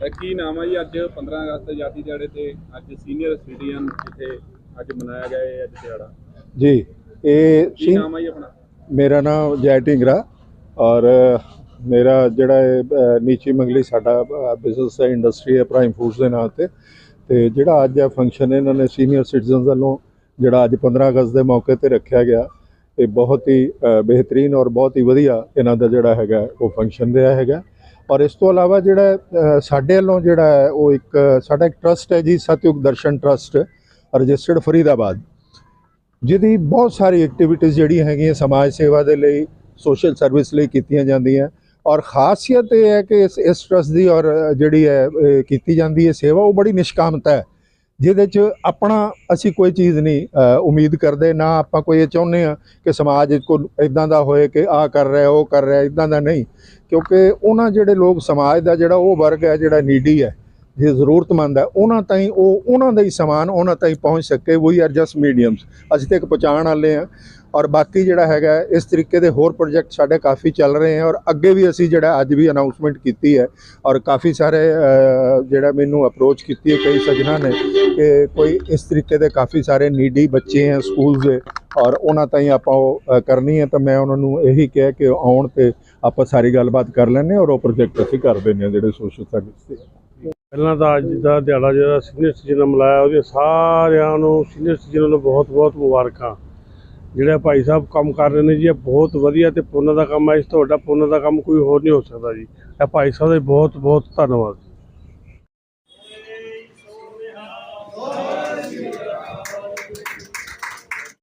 ਕੀ ਨਾਮ ਹੈ ਜੀ? ਅੱਜ 15 ਅਗਸਤ ਆਜ਼ਾਦੀ ਦਿਹਾੜੇ ਤੇ ਅੱਜ ਸੀਨੀਅਰ ਸਿਟੀਜ਼ਨ ਜਿੱਥੇ ਅੱਜ ਮਨਾਇਆ ਗਿਆ ਇਹ ਅੱਜ ਦਿਹਾੜਾ। ਜੀ ਇਹ ਕੀ ਨਾਮ ਹੈ ਜੀ ਆਪਣਾ? ਮੇਰਾ ਨਾਮ ਜੈ ਢਿੰਗਰਾ ਔਰ ਮੇਰਾ ਜਿਹੜਾ ਇਹ ਨੀਚੀ ਮੰਗਲੀ ਸਾਡਾ ਬਿਜ਼ਨਸ ਹੈ ਇੰਡਸਟਰੀ ਹੈ ਪ੍ਰਾਈਮ ਫੂਡਸ ਦੇ ਨਾਂ ਤੇ। ਤੇ ਜਿਹੜਾ ਅੱਜ ਇਹ ਫੰਕਸ਼ਨ ਇਹਨਾਂ ਨੇ ਸੀਨੀਅਰ ਸਿਟੀਜ਼ਨਸ ਵੱਲੋਂ ਜਿਹੜਾ ਅੱਜ 15 ਅਗਸਤ ਦੇ ਮੌਕੇ ਤੇ ਰੱਖਿਆ ਗਿਆ ਇਹ ਬਹੁਤ ਹੀ ਬਿਹਤਰੀਨ ਔਰ ਬਹੁਤ ਹੀ ਵਧੀਆ ਇਹਨਾਂ ਦਾ ਜਿਹੜਾ ਹੈਗਾ ਉਹ ਫੰਕਸ਼ਨ ਰਿਹਾ ਹੈਗਾ। ਔਰ ਇਸ ਤੋਂ ਇਲਾਵਾ ਜਿਹੜਾ ਸਾਡੇ ਵੱਲੋਂ ਜਿਹੜਾ ਹੈ, ਉਹ ਇੱਕ, ਸਾਡਾ ਇੱਕ ਟਰਸਟ ਹੈ ਜੀ, ਸਤਯੁਗ ਦਰਸ਼ਨ ਟਰਸਟ ਰਜਿਸਟਰਡ ਫਰੀਦਾਬਾਦ। ਜਿਹਦੀ ਬਹੁਤ ਸਾਰੀ ਐਕਟੀਵਿਟੀਜ਼ ਜਿਹੜੀਆਂ ਹੈਗੀਆਂ, ਸਮਾਜ ਸੇਵਾ ਦੇ ਲਈ ਸੋਸ਼ਲ ਸਰਵਿਸ ਲਈ ਕੀਤੀਆਂ ਜਾਂਦੀਆਂ। ਔਰ ਖਾਸੀਅਤ ਇਹ ਹੈ ਕਿ ਇਸ ਇਸ ਟਰਸਟ ਦੀ ਔਰ ਜਿਹੜੀ ਹੈ ਕੀਤੀ ਜਾਂਦੀ ਹੈ ਸੇਵਾ, ਉਹ ਬੜੀ ਨਿਸ਼ਕਾਮਤਾ ਹੈ। ਜਿਹਦੇ 'ਚ ਆਪਣਾ ਅਸੀਂ ਕੋਈ ਚੀਜ਼ ਨਹੀਂ ਉਮੀਦ ਕਰਦੇ, ਨਾ ਆਪਾਂ ਕੋਈ ਇਹ ਚਾਹੁੰਦੇ ਆ ਕਿ ਸਮਾਜ ਕੋ ਇਦਾਂ ਦਾ ਹੋਏ ਕਿ ਆ ਕਰ ਰਿਹਾ, ਉਹ ਕਰ ਰਿਹਾ, ਇਦਾਂ ਦਾ ਨਹੀਂ। ਕਿਉਂਕਿ ਉਹਨਾਂ ਜਿਹੜੇ ਲੋਕ ਸਮਾਜ ਦਾ ਜਿਹੜਾ ਉਹ ਵਰਗ ਹੈ, ਜਿਹੜਾ ਨੀਡੀ ਹੈ ਜੇ ਜ਼ਰੂਰਤਮੰਦ ਹੈ, ਉਹਨਾਂ ਤਾਈਂ ਉਹ, ਉਹਨਾਂ ਦਾ ਹੀ ਸਮਾਨ ਉਹਨਾਂ ਤਾਈਂ ਪਹੁੰਚ ਸਕੇ ਵੀ ਆਰ ਜਸਟ ਮੀਡੀਅਮਸ ਅਸੀਂ ਤੱਕ ਪਹੁੰਚਾਉਣ ਵਾਲੇ ਆ ਔਰ ਬਾਕੀ ਜਿਹੜਾ ਹੈਗਾ, ਇਸ ਤਰੀਕੇ ਦੇ ਹੋਰ ਪ੍ਰੋਜੈਕਟ ਸਾਡੇ ਕਾਫੀ ਚੱਲ ਰਹੇ ਹਨ ਔਰ ਅੱਗੇ ਵੀ ਅਸੀਂ ਜਿਹੜਾ ਅੱਜ ਵੀ ਅਨਾਉਂਸਮੈਂਟ ਕੀਤੀ ਹੈ ਔਰ ਕਾਫੀ ਸਾਰੇ ਜਿਹੜਾ ਮੈਨੂੰ ਅਪਰੋਚ ਕੀਤੀ ਹੈ, ਕਈ ਸੱਜਣਾ ਨੇ ਕਿ ਕੋਈ ਇਸ ਤਰੀਕੇ ਦੇ ਕਾਫੀ ਸਾਰੇ ਨੀਡੀ ਬੱਚੇ ਹੈ ਸਕੂਲਸ ਦੇ ਔਰ ਉਹਨਾਂ ਤਾਈਂ ਆਪਾਂ ਉਹ ਕਰਨੀ ਹੈ ਤਾਂ ਮੈਂ ਉਹਨਾਂ ਨੂੰ ਇਹੀ ਕਿਹਾ ਕਿ ਆਉਣ ਤੇ ਆਪਾਂ ਸਾਰੀ ਗੱਲਬਾਤ ਕਰ ਲੈਂਦੇ ਹਾਂ ਔਰ ਉਹ ਪ੍ਰੋਜੈਕਟ ਅਸੀਂ ਕਰ ਦਿੰਦੇ ਹਾਂ ਜਿਹੜੇ ਸੋਸ਼ਲ ਸਰਵਿਸ ਦੇ ਪਹਿਲਾਂ ਦਾ ਅੱਜ ਦਾ ਦਿਹਾੜਾ ਜਿਹੜਾ ਸੀਨੀਅਰ ਸਿਟੀਜ਼ਨ ਮਨਾਇਆ, ਉਹਦੇ ਸਾਰਿਆਂ ਨੂੰ ਸੀਨੀਅਰ ਸਿਟੀਜ਼ਨ ਨੂੰ ਬਹੁਤ ਬਹੁਤ ਮੁਬਾਰਕਾਂ। ਜਿਹੜੇ ਭਾਈ ਸਾਹਿਬ ਕੰਮ ਕਰ ਰਹੇ ਨੇ ਜੀ, ਇਹ ਬਹੁਤ ਵਧੀਆ ਤੇ ਪੁੰਨ ਦਾ ਕੰਮ ਹੈ ਇਸ ਤੋਂ ਵੱਡਾ ਪੁੰਨ ਦਾ ਕੰਮ ਕੋਈ ਹੋਰ ਨਹੀਂ ਹੋ ਸਕਦਾ ਜੀ। ਇਹ ਭਾਈ ਸਾਹਿਬ ਦਾ ਬਹੁਤ ਬਹੁਤ ਧੰਨਵਾਦ।